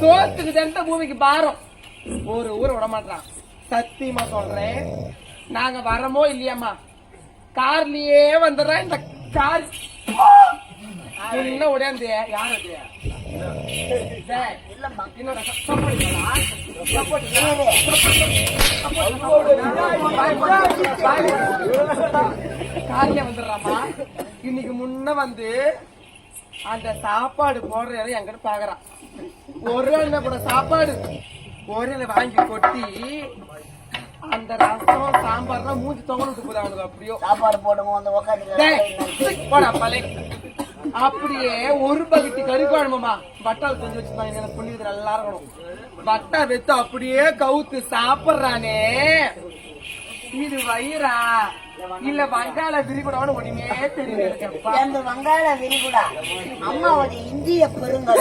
சோத்துக்கு தந்த பூமிக்கு பாரம். ஒரு ஊரை விட மாட்டான். சத்தியமா சொல்றேன். நாங்க வரமோ இல்லையாம்மா? கார்லயே வந்துடுறேன். இந்த கார் என்ன உடையாந்து யார் அது டேய், என்னோட வந்துடுறாமா இன்னைக்கு முன்ன வந்து அந்த சாப்பாடு போடுற இடம் என்கிட்ட பாக்குறான் ஒரு ஆள் என்ன பண்ண சாப்பாடு. ஒரு ஆள் வாங்கி கொட்டி அந்த ரசம் சாம்பார் மூஞ்சி தொங்கலுக்கு போகுது அவனுக்கு அப்படியோ. சாப்பாடு போடுவோம் அந்த உட்காந்து போடா பலே. அப்படியே ஒரு பகுதி கறி குழம்புமா பட்டால் கொஞ்சம் வச்சுருந்தாங்க எனக்கு புண்ணியது நல்லா இருக்கணும். பட்டா வச்சு அப்படியே கவுத்து சாப்பிடுறானே. இது வயிறா? இல்ல வங்காள விரிகுடான்னு ஒண்ணுமே தெரியல. அப்பா. அந்த வங்காள விரிகுடா? அம்மாவோட இந்திய பெருங்கல்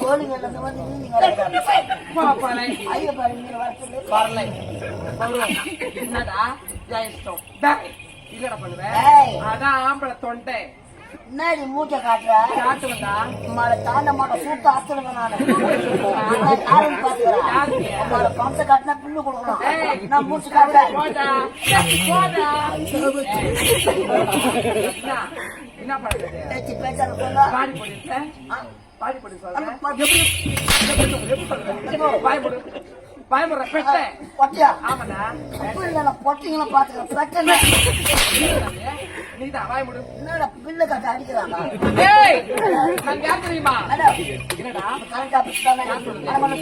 கோழிகள் வரல என்னடா? டேய், என்னடா பண்ணுவேன். அதான் ஆம்பளை தொண்டை. முன்னாடி மூட்டை காட்டுற. காட்டு வந்தா அம்மாவை தாண்ட மாட்டேன் சூட்டு ஆத்துருவேன் நானு. காரணம் பாத்துக்கிறேன் அம்மாவை பணத்தை காட்டினா பில்லு கொடுக்கணும். நான் மூச்சு காட்டுறேன். போடா. போடா. என்ன? பண்றது பேச்சு சொல்ல பாடி போட்டு பாடி போட்டு சொல்றேன்? எப்படி? எப்படி சொல்றது? பாய் போடு. பாய் போடுற பெட்ட பொட்டியா ஆமாடா. நான் பொட்டிங்களை பாத்துக்கிறேன் பிரச்சனை. நீ தான் வாய் போடு என்னடா பில்லு கட்ட அடிக்கிறாங்க? ஏய் நான் யார் தெரியுமா? அடா, என்னடா கரெக்டா பிடிச்சானே அரை மணி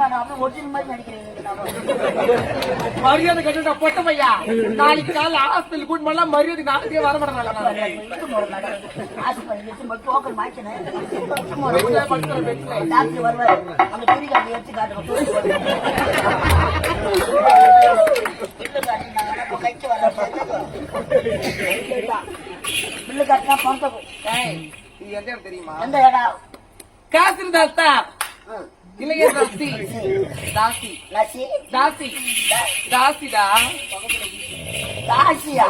மேடம் அப்படியே ஒட்டின மாதிரி நடிக்கிறீங்க நம்ம. மரியாதை கட்டுடா பொட்ட பையா? நாளைக்கு காலைல ஹாஸ்பிட்டல் கூட்டு போனா மரியாதை நாளைக்கே வர. பில்லு காட்டினா பணத்தை கொடு. இது எந்த இடம் தெரியுமா? எந்த இடம்? காசு தாத்தா இல்லையே தாசி. தாசி? நசி தாசி. தாசிடா. தாசியா?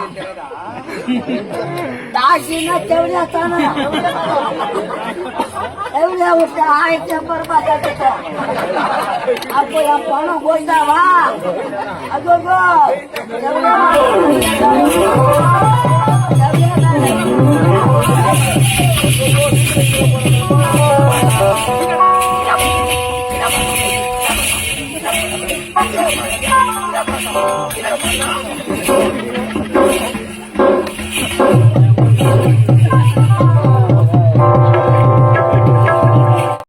தாசினா தெவடியா தானா? எவ்வளோ விட்டு ஆயிரத்தி ஐம்பது Thank you.